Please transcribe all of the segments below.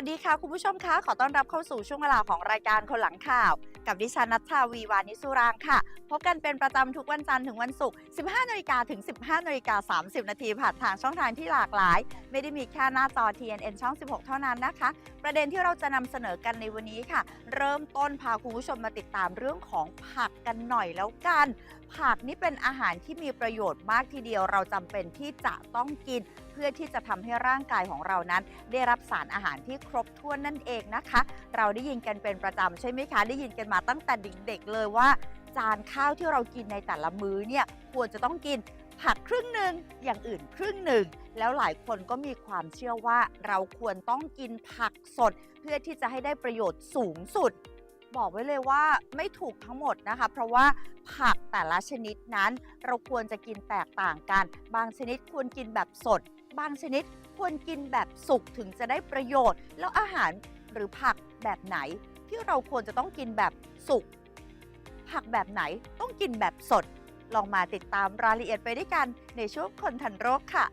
วัสดีค่ะ คุณผู้ชมคะขอต้อนรับเข้าสู่ช่วงเวลาของรายการคนหลังข่าว กับดิฉันนัทชาวีวานิสุรางค่ะ พบกันเป็นประจำทุกวันจันทร์ถึงวันศุกร์ 15นาฬิกาถึง 15นาฬิกา30 นาทีผ่านทางช่องทางที่หลากหลาย ไม่ได้มีแค่หน้าจอ TNN ช่อง 16 เท่านั้นนะคะ ประเด็นที่เราจะนำเสนอกันในวันนี้ค่ะ เริ่มต้นพาคุณผู้ชมมาติดตามเรื่องของผักกันหน่อยแล้วกัน ผักนี่เป็นอาหารที่มีประโยชน์มากทีเดียว เราจำเป็นที่จะต้องกิน เพื่อที่จะทำให้ร่างกายของเรานั้น ได้รับสารอาหารที่ครบถ้วนนั่นเองนะคะ เราได้ยินกันเป็นประจำใช่ไหมคะ ได้ยินกันมาตั้งแต่เด็กๆเลยว่า จานข้าวที่เรากินในแต่ละมื้อเนี่ยควรจะต้องกินผักครึ่งหนึ่งอย่างอื่นครึ่งหนึ่ง แล้วหลายคนก็มีความเชื่อว่าเราควรต้องกินผักสด เพื่อที่จะให้ได้ประโยชน์สูงสุด บอกไว้เลยว่าไม่ถูกทั้งหมดนะคะ เพราะว่าผักแต่ละชนิดนั้น เราควรจะกินแตกต่างกัน บางชนิดควรกินแบบสด บางชนิดควรกินแบบสุกถึงจะได้ประโยชน์ แล้วอาหารหรือผักแบบไหน ที่เราควรจะต้องกินแบบสุกผักแบบไหนต้องกินแบบสด ลองมาติดตามรายละเอียดไปด้วยกันในช่วงคนทันโรคค่ะ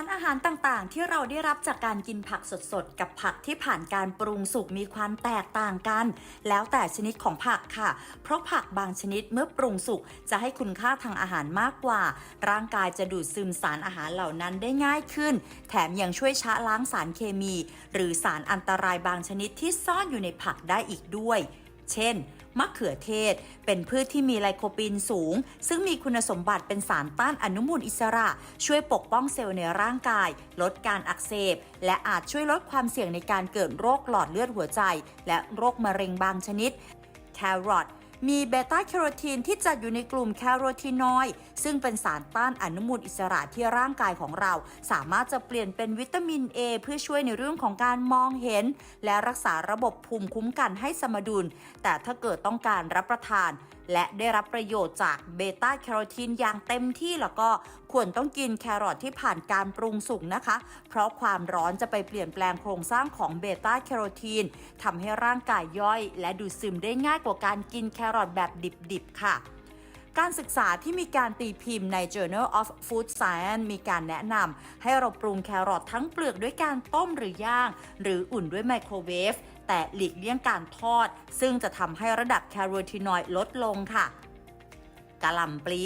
ารอาหารต่างๆ ที่เราได้รับจากการกินผักสดๆ กับผักที่ผ่านการปรุงสุกมีความแตกต่างกัน แล้วแต่ชนิดของผักค่ะ เพราะผักบางชนิดเมื่อปรุงสุกจะให้คุณค่าทางอาหารมากกว่า ร่างกายจะดูดซึมสารอาหารเหล่านั้นได้ง่ายขึ้น แถมยังช่วยชะล้างสารเคมี หรือสารอันตรายบางชนิดที่ซ่อนอยู่ในผักได้อีกด้วย เช่น มะเขือเทศ เป็นพืชที่มีไลโคปีนสูง ซึ่งมีคุณสมบัติเป็นสารต้านอนุมูลอิสระ ช่วยปกป้องเซลล์ในร่างกาย ลดการอักเสบ และอาจช่วยลดความเสี่ยงในการเกิดโรคหลอดเลือดหัวใจ และโรคมะเร็งบางชนิด แครอท มีเบต้าแคโรทีนที่จัดอยู่ในกลุ่มแคโรทีนอยด์ซึ่งเป็นสารต้านอนุมูลอิสระที่ร่างกายของเรา สามารถจะเปลี่ยนเป็นวิตามิน A เพื่อช่วยในเรื่องของการมองเห็น และรักษาระบบภูมิคุ้มกันให้สมดุล แต่ถ้าเกิดต้องการรับประทานและได้รับประโยชน์จากเบต้าแคโรทีนอย่างเต็มที่แล้วก็ควรต้องกินแครอทที่ผ่านการปรุงสุกนะคะ เพราะความร้อนจะไปเปลี่ยนแปลงโครงสร้างของเบต้าแคโรทีนทำให้ร่างกายย่อย และดูดซึมได้ง่ายกว่าการกินแครอทแบบดิบๆค่ะการศึกษาที่มีการตีพิมพ์ใน Journal of Food Science มีการแนะนำให้เราปรุงแครอททั้งเปลือกด้วยการต้มหรือย่าง หรืออุ่นด้วยไมโครเวฟ แต่หลีกเลี่ยงการทอด ซึ่งจะทำให้ระดับแคโรทีนอยด์ลดลงค่ะกะหล่ำปลี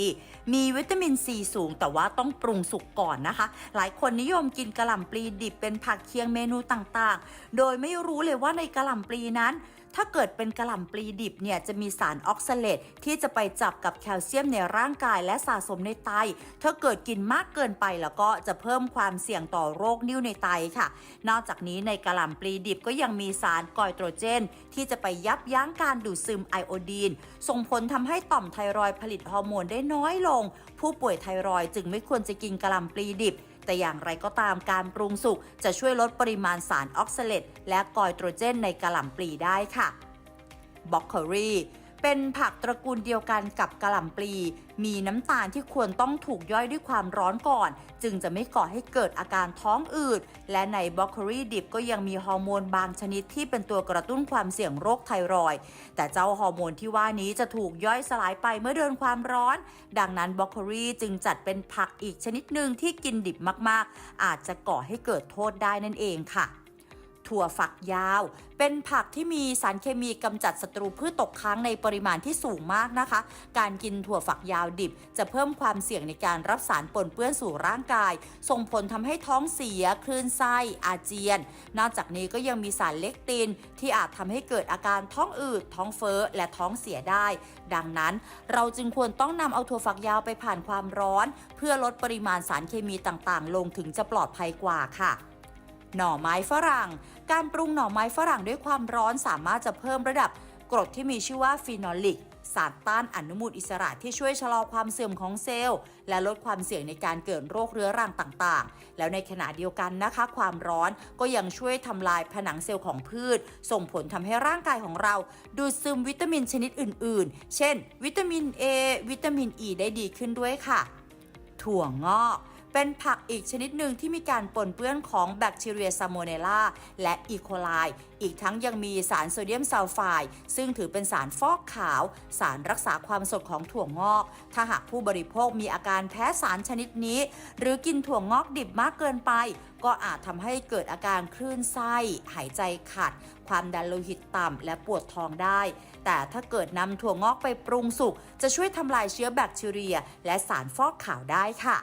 มีวิตามินซีสูงแต่ว่าต้องปรุงสุกก่อนนะคะ หลายคนนิยมกินกะหล่ำปลีดิบเป็นผักเคียงเมนูต่างๆ โดยไม่รู้เลยว่าในกะหล่ำปลีนั้น ถ้าเกิดเป็นกระหล่ำปลีดิบเนี่ยจะมีสารออกซาเลตที่จะไปจับกับแคลเซียมในร่างกายและสะสมในไต ถ้าเกิดกินมากเกินไปแล้วก็จะเพิ่มความเสี่ยงต่อโรคนิ่วในไตค่ะ นอกจากนี้ในกระหล่ำปลีดิบก็ยังมีสารกอยโตรเจน ที่จะไปยับยั้งการดูดซึมไอโอดีน ส่งผลทำให้ต่อมไทรอยด์ผลิตฮอร์โมนได้น้อยลง ผู้ป่วยไทรอยจึงไม่ควรจะกินกระหล่ำปลีดิบ แต่อย่างไรก็ตามการปรุงสุกจะช่วยลดปริมาณสารออกซาเลตและกอยโตรเจนในกระหล่ำปลีได้ค่ะบล็อกโคลี เป็นผักตระกูลเดียวกันกับกระหล่ำปลี มีน้ำตาลที่ควรต้องถูกย่อยด้วยความร้อนก่อน จึงจะไม่ก่อให้เกิดอาการท้องอืด และในบล็อกโคลีดิบก็ยังมีฮอร์โมนบางชนิดที่เป็นตัวกระตุ้นความเสี่ยงโรคไทรอยด์แต่เจ้าฮอร์โมนที่ว่านี้จะถูกย่อยสลายไปเมื่อเดินความร้อน ดังนั้นบล็อกโคลีจึงจัดเป็นผักอีกชนิดหนึ่งที่กินดิบมากๆ อาจจะก่อให้เกิดโทษได้นั่นเองค่ะ ถั่วฝักยาว เป็นผักที่มีสารเคมีกำจัดศัตรูพืชตกค้างในปริมาณที่สูงมากนะคะ การกินถั่วฝักยาวดิบ จะเพิ่มความเสี่ยงในการรับสารปนเปื้อนสู่ร่างกาย ส่งผลทำให้ท้องเสีย คลื่นไส้ อาเจียน นอกจากนี้ก็ยังมีสารเลกติน ที่อาจทำให้เกิดอาการท้องอืด ท้องเฟ้อ และท้องเสียได้ ดังนั้นเราจึงควรต้องนำเอาถั่วฝักยาวไปผ่านความร้อน เพื่อลดปริมาณสารเคมีต่างๆ ลงถึงจะปลอดภัยกว่าค่ะ หน่อไม้ฝรั่ง การปรุงหน่อไม้ฝรั่งด้วยความร้อนสามารถจะเพิ่มระดับกรดที่มีชื่อว่าฟีนอลิก สารต้านอนุมูลอิสระที่ช่วยชะลอความเสื่อมของเซลล์ และลดความเสี่ยงในการเกิดโรคเรื้อรังต่างๆ แล้วในขณะเดียวกันนะคะ ความร้อนก็ยังช่วยทำลายผนังเซลล์ของพืช ส่งผลทำให้ร่างกายของเรา ดูดซึมวิตามินชนิดอื่นๆ เช่น วิตามิน A วิตามิน E ได้ดีขึ้นด้วยค่ะ ถั่วงอก เป็นผักอีกชนิดหนึ่งที่มีการปนเปื้อนของแบคทีเรียซาโมเนล่าและอีโคไลอีกทั้งยังมีสารโซเดียมซัลไฟด์ซึ่งถือเป็นสารฟอกขาว สารรักษาความสดของถั่วงอก ถ้าหากผู้บริโภคมีอาการแพ้สารชนิดนี้ หรือกินถั่วงอกดิบมากเกินไป ก็อาจทำให้เกิดอาการคลื่นไส้ หายใจขัด ความดันโลหิตต่ำและปวดท้องได้ แต่ถ้าเกิดนำถั่วงอกไปปรุงสุกจะช่วยทำลายเชื้อแบคทีเรีย และสารฟอกขาวได้ค่ะ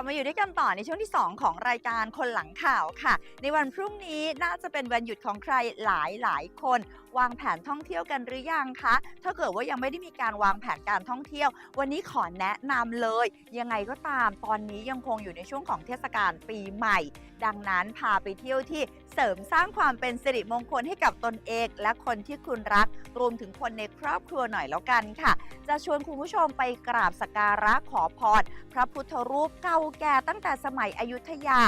ลับมาอยู่ด้วยกันต่อในช่วงที่ 2 ของรายการคนหลังข่าวค่ะ ในวันพรุ่งนี้น่าจะเป็นวันหยุดของใครหลายหลายคน วางแผนท่องเที่ยวกันหรือยังคะ ถ้าเกิดว่ายังไม่ได้มีการวางแผนการท่องเที่ยว วันนี้ขอแนะนำเลย ยังไงก็ตามตอนนี้ยังคงอยู่ในช่วงของเทศกาลปีใหม่ ดังนั้นพาไปเที่ยวที่ เสริมสร้างความเป็นสิริมงคลให้กับตนเองและคนที่คุณรัก รวมถึงคนในครอบครัวหน่อยแล้วกันค่ะ จะชวนคุณผู้ชมไปกราบสักการะขอพรพระพุทธรูปเก่าแก่ตั้งแต่สมัยอยุธยา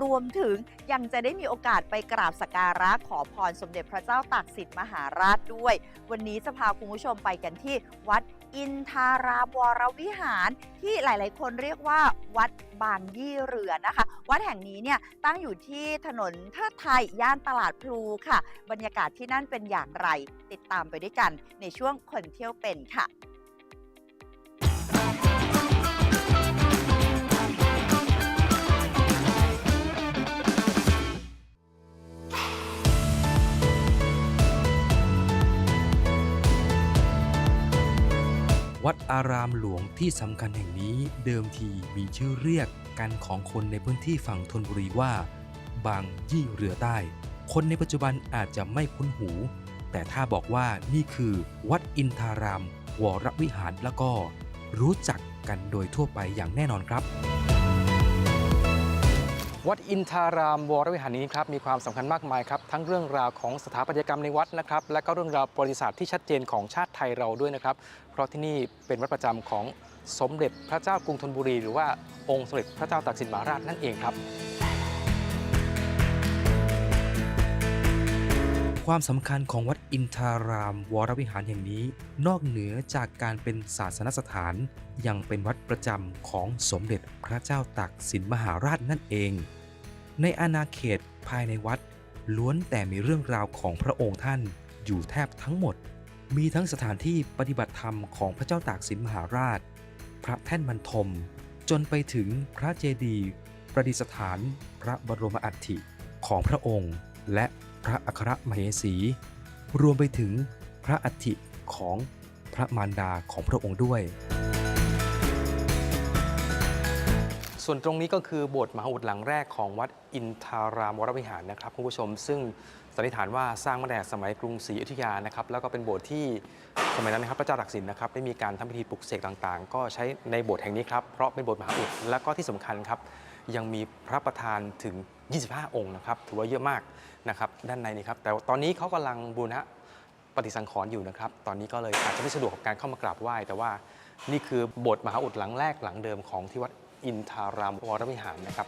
รวมถึงยังจะได้มีโอกาสไปกราบสักการะขอพรสมเด็จพระเจ้าตากสินมหาราชด้วย วันนี้จะพาคุณผู้ชมไปกันที่วัดอินทารามวรวิหาร ที่หลาย ๆ คนเรียกว่าวัดบางยี่เรือนะคะ วัดแห่งนี้เนี่ยตั้งอยู่ที่ถนนเทิดไทยย่านตลาดพลูค่ะ บรรยากาศที่นั่นเป็นอย่างไร ติดตามไปด้วยกันในช่วงคนเที่ยวเป็นค่ะวัดอารามหลวงที่สำคัญแห่งนี้เดิมทีมีชื่อเรียกกันของคนในพื้นที่ฝั่งธนบุรีว่า บางยี่เรือใต้ คนในปัจจุบันอาจจะไม่คุ้นหู แต่ถ้าบอกว่านี่คือวัดอินทาราม วรวิหารแล้วก็รู้จักกันโดยทั่วไปอย่างแน่นอนครับวัดอินทารามวรวิหารนี้ครับมีความสำคัญมากมายครับทั้งเรื่องราวของสถาปัตยกรรมในวัดนะครับและก็เรื่องราวประวัติศาสตร์ที่ชัดเจนของชาติไทยเราด้วยนะครับ เพราะที่นี่เป็นวัดประจำของสมเด็จพระเจ้ากรุงธนบุรี หรือว่าองค์สมเด็จพระเจ้าตากสินมหาราชนั่นเองครับ ความสำคัญของวัดอินทารามวรวิหารแห่งนี้ นอกเหนือจากการเป็นศาสนสถาน ยังเป็นวัดประจำของสมเด็จพระเจ้าตากสินมหาราชนั่นเอง ในอาณาเขตภายในวัด ล้วนแต่มีเรื่องราวของพระองค์ท่านอยู่แทบทั้งหมด มีทั้งสถานที่ปฏิบัติธรรมของพระเจ้าตากสินมหาราช พระแท่นบรรทม จนไปถึงพระเจดีย์ประดิษฐานพระบรมอัฐิของพระองค์ และ พระอัครมเหสี รวมไปถึงพระอัฐิของพระมารดาของพระองค์ด้วย ส่วนตรงนี้ก็คือโบสถ์มหาอุดหลังแรกของวัดอินทารามวรวิหารนะครับคุณผู้ชม ซึ่งสันนิษฐานว่าสร้างมาแต่สมัยกรุงศรีอยุธยานะครับ แล้วก็เป็นโบสถ์ที่สมัยนั้นนะครับพระเจ้าตากสินนะครับได้มีการทำพิธีปลุกเสกต่างๆ ก็ใช้ในโบสถ์แห่งนี้ครับเพราะเป็นโบสถ์มหาอุดและก็ที่สำคัญครับ ยังมีพระประธานถึง 25 องค์นะครับ ถือว่าเยอะมากนะครับ ด้านในนี้ครับ แต่ตอนนี้เขากำลังบูรณะปฏิสังขรณ์อยู่นะครับ ตอนนี้ก็เลยอาจจะไม่สะดวกกับการเข้ามากราบไหว้ แต่ว่านี่คือโบสถ์มหาอุดหลังแรกหลังเดิมของที่วัดอินทารามวรวิหารนะครับ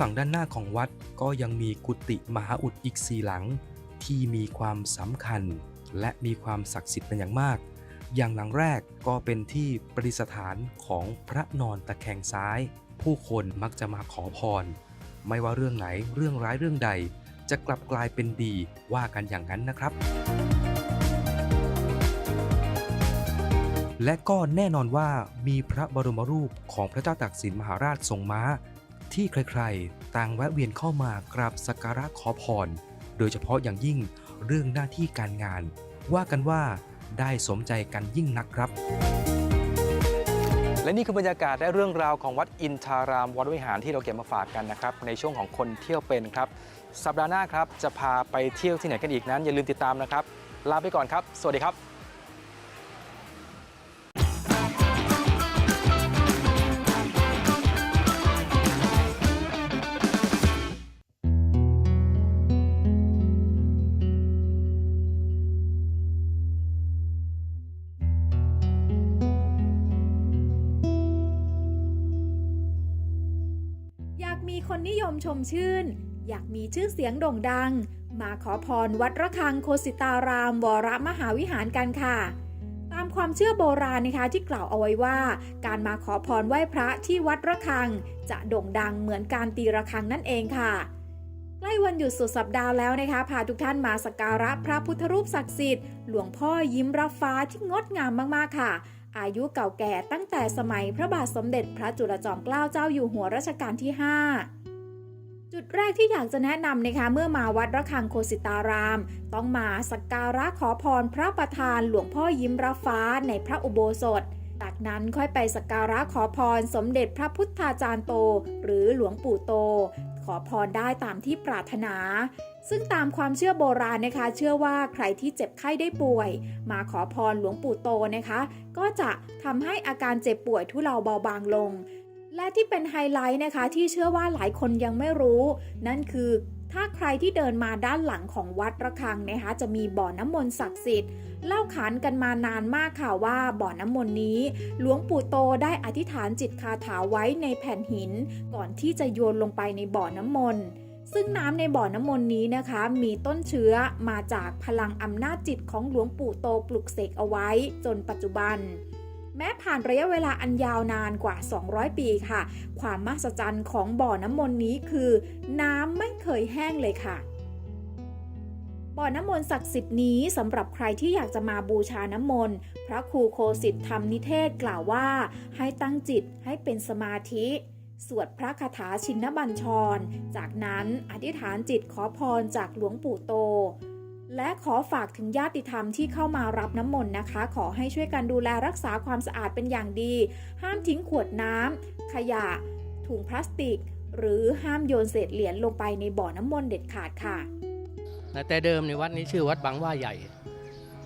ฝั่งด้านหน้าของวัดก็ยังมีกุฏิมหาอุดอีกสี่หลัง ที่มีความสำคัญ และมีความศักดิ์สิทธิ์เป็นอย่างมาก อย่างหลังแรกก็เป็นที่ประดิษฐานของพระนอนตะแคงซ้าย ผู้คนมักจะมาขอพร ไม่ว่าเรื่องไหนเรื่องร้ายเรื่องใด จะกลับกลายเป็นดีว่ากันอย่างนั้นนะครับ และก็แน่นอนว่ามีพระบรมรูปของพระเจ้าตากสินมหาราชทรงม้า ที่ใครๆ ต่างแวะเวียนเข้ามากราบสักการะขอพร โดยเฉพาะอย่างยิ่งเรื่องหน้าที่การงาน ว่ากันว่าได้สมใจกันยิ่งนักครับ และนี่คือบรรยากาศและเรื่องราวของวัดอินทารามวรวิหารที่เราเก็บมาฝากกันนะครับในช่วงของคนเที่ยวเป็นครับ สัปดาห์หน้าครับจะพาไปเที่ยวที่ไหนกันอีกนั้น อย่าลืมติดตามนะครับ ลาไปก่อนครับ สวัสดีครับ มชื่น อยากมีชื่อเสียงโด่งดัง มาขอพรวัดระฆังโคสิตารามวรมหาวิหารกันค่ะ ตามความเชื่อโบราณนะคะที่กล่าวเอาไว้ว่า การมาขอพรไหว้พระที่วัดระฆัง จะโด่งดังเหมือนการตีระฆังนั่นเองค่ะใกล้วันหยุดสุดสัปดาห์แล้วนะคะ พาทุกท่านมาสักการะพระพุทธรูปศักดิ์สิทธิ์หลวงพ่อยิ้มรับฟ้าที่งดงามมากๆค่ะ อายุเก่าแก่ตั้งแต่สมัยพระบาทสมเด็จพระจุลจอมเกล้าเจ้าอยู่หัวรัชกาลที่ 5 จุดแรกที่อยากจะแนะนำนะคะเมื่อมาวัดระฆังโคสิตาราม ต้องมาสักการะขอพรพระประธานหลวงพ่อยิ้มรับฟ้าในพระอุโบสถ จากนั้นค่อยไปสักการะขอพรสมเด็จพระพุทธาจารย์โต หรือหลวงปู่โต ขอพรได้ตามที่ปรารถนา ซึ่งตามความเชื่อโบราณนะคะ เชื่อว่าใครที่เจ็บไข้ได้ป่วย มาขอพรหลวงปู่โตนะคะ ก็จะทำให้อาการเจ็บป่วยทุเลาเบาบางลง และที่เป็นไฮไลท์นะคะที่เชื่อว่าหลายคนยังไม่รู้ นั่นคือถ้าใครที่เดินมาด้านหลังของวัดระฆังนะคะจะมีบ่อน้ำมนต์ศักดิ์สิทธิ์เล่าขานกันมานานมากค่ะว่าบ่อน้ำมนต์นี้ หลวงปู่โตได้อธิษฐานจิตคาถาไว้ในแผ่นหิน ก่อนที่จะโยนลงไปในบ่อน้ำมนต์ซึ่งน้ำในบ่อน้ำมนต์นี้นะคะ มีต้นเชื้อมาจากพลังอำนาจจิตของหลวงปู่โตปลุกเสกเอาไว้ จนปัจจุบัน แม้ผ่านระยะเวลาอันยาวนานกว่า 200 ปีค่ะ ความมหัศจรรย์ของบ่อน้ำมนต์นี้คือ น้ำไม่เคยแห้งเลยค่ะบ่อน้ำมนต์ศักดิ์สิทธิ์นี้สำหรับใครที่อยากจะมาบูชาน้ำมนต์ พระครูโคสิทธิ์ธรรมนิเทศกล่าวว่า ให้ตั้งจิตให้เป็นสมาธิ สวดพระคาถาชินบัญชร จากนั้นอธิษฐานจิตขอพรจากหลวงปู่โต และขอฝากถึงญาติธรรมที่เข้ามารับน้ำมนต์นะคะ ขอให้ช่วยกันดูแลรักษาความสะอาดเป็นอย่างดี ห้ามทิ้งขวดน้ำขยะ ถุงพลาสติก หรือห้ามโยนเศษเหรียญลงไปในบ่อน้ำมนต์เด็ดขาดค่ะนะแต่เดิมในวัดนี้ชื่อวัดบางว่าใหญ่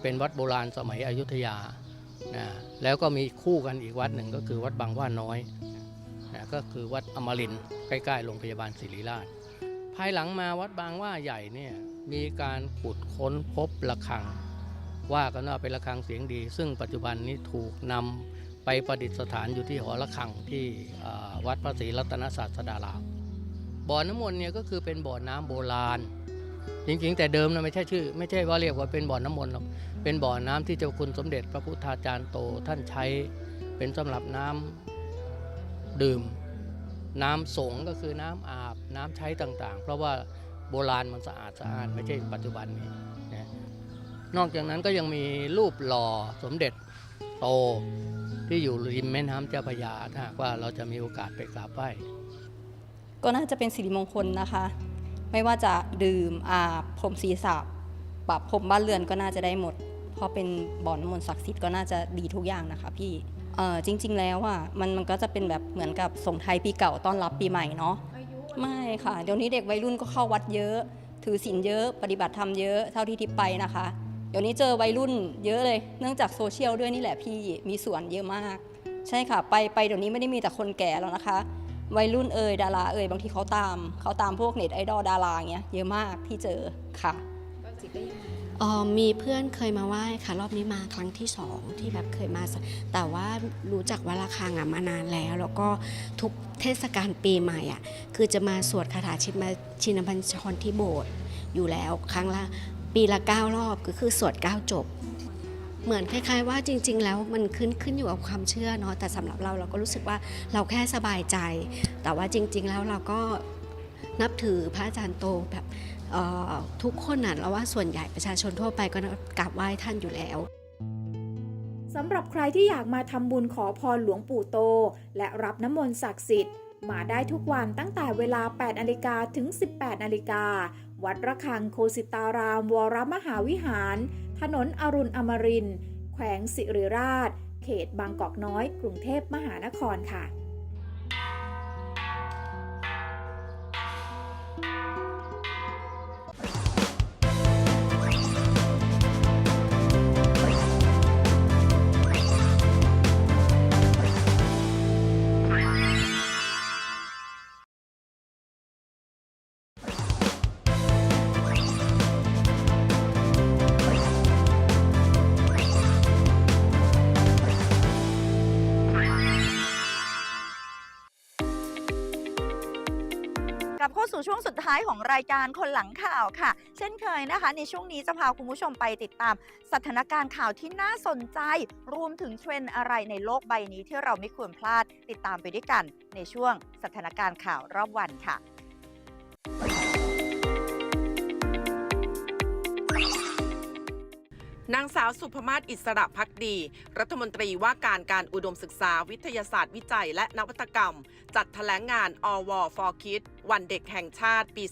เป็นวัดโบราณสมัยอยุธยานะแล้วก็มีคู่กันอีกวัดหนึ่งก็คือวัดบางว่าน้อยนะก็คือวัดอมรินใกล้ๆโรงพยาบาลศิริราช ภายหลังมาวัดบางว่าใหญ่เนี่ย มีการขุดค้นพบระฆัง ว่ากันว่าเป็นระฆังเสียงดี ซึ่งปัจจุบันนี้ถูกนำไปประดิษฐานอยู่ที่หอระฆังที่วัดพระศรีรัตนศาสดารามบ่อน้ำมนต์เนี่ยก็คือเป็นบ่อน้ำโบราณจริงๆแต่เดิมนะไม่ใช่ชื่อ ไม่ใช่ว่าเรียกว่าเป็นบ่อน้ำมนต์หรอกเป็นบ่อน้ำที่เจ้าคุณสมเด็จพระพุทธาจารย์โตท่านใช้เป็นสำหรับน้ำดื่ม น้ำสงก็คือน้ำอาบน้ำใช้ต่างๆ เพราะว่า โบราณมันสะอาดสะอาดไม่ใช่ปัจจุบันนี้นะนอกจากนั้นก็ยังมีรูปหล่อสมเด็จโตที่อยู่ริมแม่น้ำเจ้าพระยาถ้าหากว่าเราจะมีโอกาสไปกราบไหว้ก็น่าจะเป็นสิริมงคลนะคะ ไม่ว่าจะดื่มอาบพรมศีรษะปรับพรมบ้านเรือนก็น่าจะได้หมด เพราะเป็นบ่อน้ำมนต์ศักดิ์สิทธิ์ก็น่าจะดีทุกอย่างนะคะพี่เอ่อจริง ๆ แล้วอะมันมันก็จะเป็นแบบเหมือนกับส่งไทายปีเก่าต้อนรับปีใหม่เนาะ ไม่ค่ะ เดี๋ยวนี้เด็กวัยรุ่นก็เข้าวัดเยอะ ถือศีลเยอะ ปฏิบัติธรรมเยอะเท่าที่ทิพย์ไปนะคะ เดี๋ยวนี้เจอวัยรุ่นเยอะเลย เนื่องจากโซเชียลด้วยนี่แหละพี่มีส่วนเยอะมาก ใช่ค่ะ ไปไปเดี๋ยวนี้ไม่ได้มีแต่คนแก่แล้วนะคะ วัยรุ่นเอ่ยดาราเอ่ยบางทีเขาตามเขาตามพวกเน็ตไอดอลดาราเงี้ยเยอะมากที่เจอค่ะ เอ่อมีเพื่อนเคยมาไหว้ค่ะ รอบนี้มาครั้งที่สองที่แบบเคยมา แต่ว่ารู้จักว่าราคางอะมานานแล้ว แล้วก็ทุกเทศกาลปีใหม่อะคือจะมาสวดคาถาชินมาชินบัญชรที่โบสถ์อยู่แล้วครั้งละปีละเก้ารอบก็คือสวดเก้าจบ เหมือนคล้าย ๆ ว่าจริง ๆ แล้วมันขึ้นขึ้นอยู่กับความเชื่อเนาะแต่สำหรับเราเราก็รู้สึกว่าเราแค่สบายใจ แต่ว่าจริง ๆ แล้วเราก็นับถือพระอาจารย์โตแบบ ทุกคนน่ะเราว่าส่วนใหญ่ประชาชนทั่วไปก็กราบไหว้ท่านอยู่แล้วสำหรับใครที่อยากมาทำบุญขอพรหลวงปู่โต และรับน้ำมนต์ศักดิ์สิทธิ์มาได้ทุกวันตั้งแต่เวลา 8นาฬิกาถึง 18นาฬิกา วัดระฆังโคสิตาราม วรมหาวิหาร ถนนอรุณอมรินทร์แขวงสิริราช เขตบางกอกน้อย กรุงเทพมหานครค่ะ ท้ายของรายการคนหลังข่าวค่ะ เช่นเคยนะคะ ในช่วงนี้จะพาคุณผู้ชมไปติดตาม สถานการณ์ข่าวที่น่าสนใจ รวมถึงเทรนด์อะไรในโลกใบนี้ที่เราไม่ควรพลาด ติดตามไปด้วยกันในช่วงสถานการณ์ข่าวรอบวันค่ะ นางสาวสุภมาศอิสระพักดี รัฐมนตรีว่าการการอุดมศึกษาวิทยาศาสตร์วิจัยและนวัตกรรม จัดแถลงงานอว for Kids วันเด็กแห่งชาติปี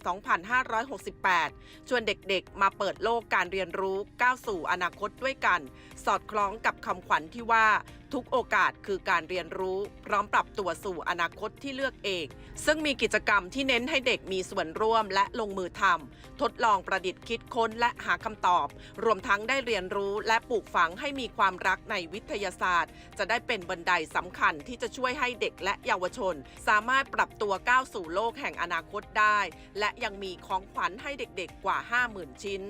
2568 ชวนเด็กๆ มาเปิดโลกการเรียนรู้ก้าวสู่อนาคตด้วยกัน สอดคล้องกับคำขวัญที่ว่า ทุกโอกาสคือการเรียนรู้ พร้อมปรับตัวสู่อนาคตที่เลือกเอง ซึ่งมีกิจกรรมที่เน้นให้เด็กมีส่วนร่วมและลงมือทำทดลองประดิษฐ์คิดค้นและหาคำตอบ รวมทั้งได้เรียนรู้และปลูกฝังให้มีความรักในวิทยาศาสตร์ จะได้เป็นบันไดสำคัญที่จะช่วยให้เด็กและเยาวชน สามารถปรับตัวก้าวสู่โลกแห่งอนาคตได้ และยังมีของขวัญให้เด็กๆกว่า 50,000 ชิ้น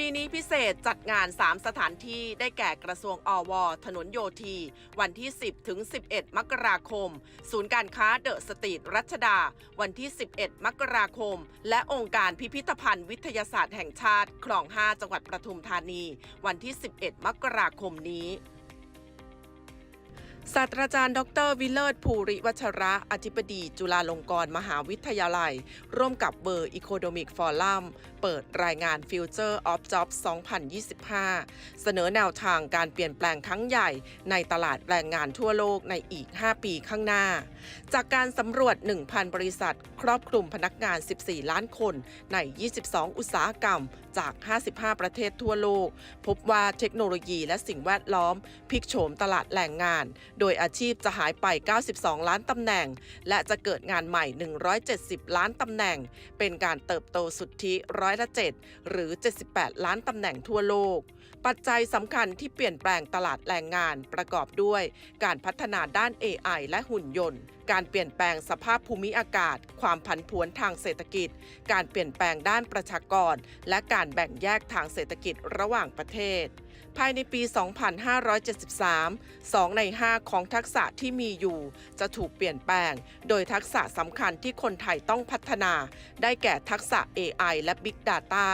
ปีนี้พิเศษจัดงาน 3 สถานที่ได้แก่กระทรวงอว ถนนโยธี วันที่ 10 ถึง 11 มกราคม ศูนย์การค้าเดอะสตรีทรัชดา วันที่ 11 มกราคม และองค์การพิพิธภัณฑ์วิทยาศาสตร์แห่งชาติ คลอง 5 จังหวัดประทุมธานี วันที่ 11 มกราคมนี้ ศาสตราจารย์ ดรวิเลิศภูริวัชระ อธิบดี จุฬาลงกรณ์มหาวิทยาลัย ร่วมกับเบอร์อีโคโนมิกฟอรัมเปิดรายงาน Future of Jobs 2025 เสนอแนวทางการเปลี่ยนแปลงครั้งใหญ่ในตลาดแรงงานทั่วโลกในอีก 5 ปีข้างหน้า จากการสำรวจ 1,000 บริษัท ครอบคลุมพนักงาน 14 ล้านคนใน 22 อุตสาหกรรม จาก 55 ประเทศทั่วโลก พบว่าเทคโนโลยีและสิ่งแวดล้อมพลิกโฉมตลาดแรงงาน โดยอาชีพจะหายไป 92 ล้านตำแหน่ง และจะเกิดงานใหม่ 170 ล้านตำแหน่ง เป็นการเติบโตสุทธิร้อยละ7หรือ 78 ล้านตำแหน่งทั่วโลก ปัจจัยสำคัญที่เปลี่ยนแปลงตลาดแรงงานประกอบด้วย การพัฒนาด้าน AI และหุ่นยนต์ การเปลี่ยนแปลงสภาพภูมิอากาศ ความผันผวนทางเศรษฐกิจ การเปลี่ยนแปลงด้านประชากร และการแบ่งแยกทางเศรษฐกิจระหว่างประเทศ ภายในปี 2573 2 ใน 5 ของทักษะที่มีอยู่ จะถูกเปลี่ยนแปลง โดยทักษะสำคัญที่คนไทยต้องพัฒนา ได้แก่ทักษะ AI และ Big Data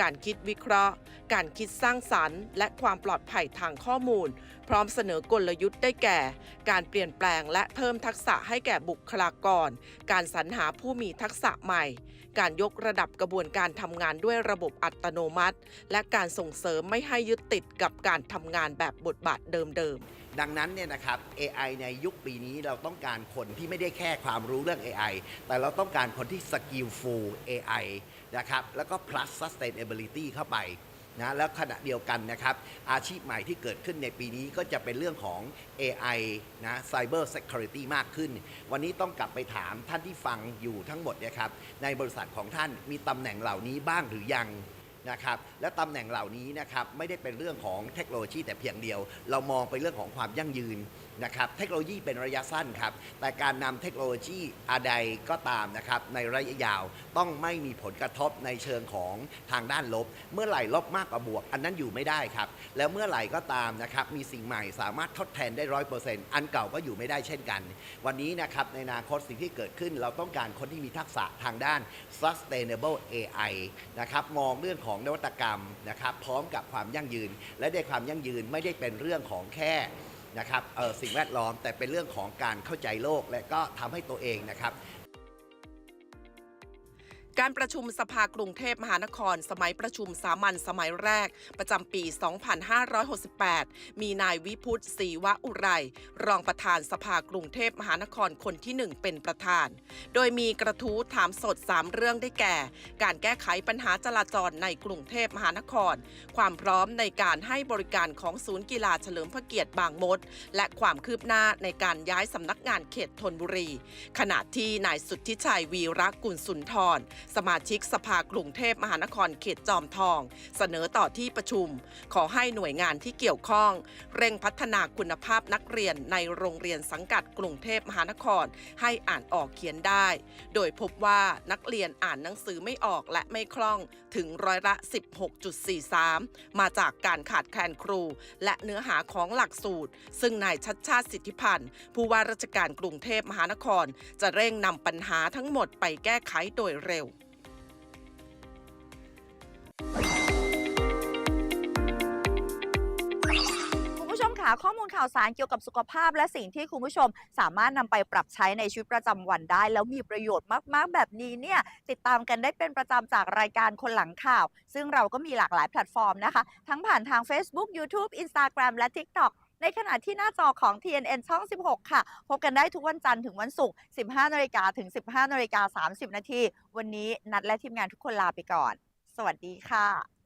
การคิดวิเคราะห์ การคิดสร้างสรรค์ และความปลอดภัยทางข้อมูลพร้อมเสนอกลยุทธ์ได้แก่ การเปลี่ยนแปลงและเพิ่มทักษะให้แก่บุคลากร การสรรหาผู้มีทักษะใหม่ การยกระดับกระบวนการทำงานด้วยระบบอัตโนมัติ และการส่งเสริมไม่ให้ยึดติดกับการทำงานแบบบทบาทเดิมๆ ดังนั้นเนี่ยนะครับ AI ในยุคปีนี้เราต้องการคนที่ไม่ได้แค่ความรู้เรื่อง AI แต่เราต้องการคนที่ skillful AI นะครับ แล้วก็ plus sustainability เข้าไป นะแล้วขณะเดียวกันนะครับ อาชีพใหม่ที่เกิดขึ้นในปีนี้ก็จะเป็นเรื่องของ AI นะ cyber security มากขึ้น วันนี้ต้องกลับไปถามท่านที่ฟังอยู่ทั้งหมดนะครับ ในบริษัทของท่านมีตำแหน่งเหล่านี้บ้างหรือยังนะครับ และตำแหน่งเหล่านี้นะครับไม่ได้เป็นเรื่องของเทคโนโลยีแต่เพียงเดียว เรามองไปเรื่องของความยั่งยืน นะครับเทคโนโลยีเป็นระยะสั้นครับ แต่การนำเทคโนโลยีอะไรก็ตามนะครับในระยะยาวต้องไม่มีผลกระทบในเชิงของทางด้านลบ เมื่อไหร่ลบมากกว่าบวก อันนั้นอยู่ไม่ได้ครับ แล้วเมื่อไหร่ก็ตามนะครับมีสิ่งใหม่สามารถทดแทนได้ร้อยเปอร์เซ็นต์อันเก่าก็อยู่ไม่ได้เช่นกัน วันนี้นะครับในอนาคตสิ่งที่เกิดขึ้น เราต้องการคนที่มีทักษะทางด้าน sustainable AI นะครับมองเรื่องของนวัตกรรมนะครับพร้อมกับความยั่งยืน และในความยั่งยืนไม่ได้เป็นเรื่องของแค่ นะครับเอ่อสิ่งแวดล้อม แต่เป็นเรื่องของการเข้าใจโลก และก็ทำให้ตัวเองนะครับ การประชุมสภากรุงเทพมหานคร สมัยประชุมสามัญสมัยแรก ประจำปี 2568 มีนายวิพุทธศรีวะอุไร รองประธานสภากรุงเทพมหานครคนที่ 1 เป็นประธาน โดยมีกระทู้ถามสด 3 เรื่องได้แก่ การแก้ไขปัญหาจราจรในกรุงเทพมหานคร ความพร้อมในการให้บริการของศูนย์กีฬาเฉลิมพระเกียรติบางมด และความคืบหน้าในการย้ายสำนักงานเขตธนบุรี ขณะที่นายสุทธิชัยวีระกุลสุนทรสมาชิกสภากรุงเทพมหานครเขตจอมทอง เสนอต่อที่ประชุม ขอให้หน่วยงานที่เกี่ยวข้อง เร่งพัฒนาคุณภาพนักเรียนในโรงเรียนสังกัดกรุงเทพมหานคร ให้อ่านออกเขียนได้ โดยพบว่านักเรียนอ่านหนังสือไม่ออกและไม่คล่องถึงร้อยละ 16.43 มาจากการขาดแคลนครู และเนื้อหาของหลักสูตร ซึ่งนายชัดชาติสิทธิพันธ์ผู้ว่าราชการกรุงเทพมหานคร จะเร่งนำปัญหาทั้งหมดไปแก้ไขโดยเร็ว ข้อมูลข่าวสารเกี่ยวกับสุขภาพ และสิ่งที่คุณผู้ชม สามารถนำไปปรับใช้ในชีวิตประจำวันได้ แล้วมีประโยชน์มากๆ แบบนี้เนี่ยติดตามกันได้เป็นประจำจากรายการคนหลังข่าว ซึ่งเราก็มีหลากหลายแพลตฟอร์มนะคะ ทั้งผ่านทาง Facebook YouTube Instagram และ TikTok ในขณะที่หน้าจอของ TNN ช่อง 16 ค่ะ พบกันได้ทุกวันจันทร์ถึงวันศุกร์ 15นาฬิกาถึง 15นาฬิกา30 นาที วันนี้นัดและทีมงานทุกคนลาไปก่อน สวัสดีค่ะ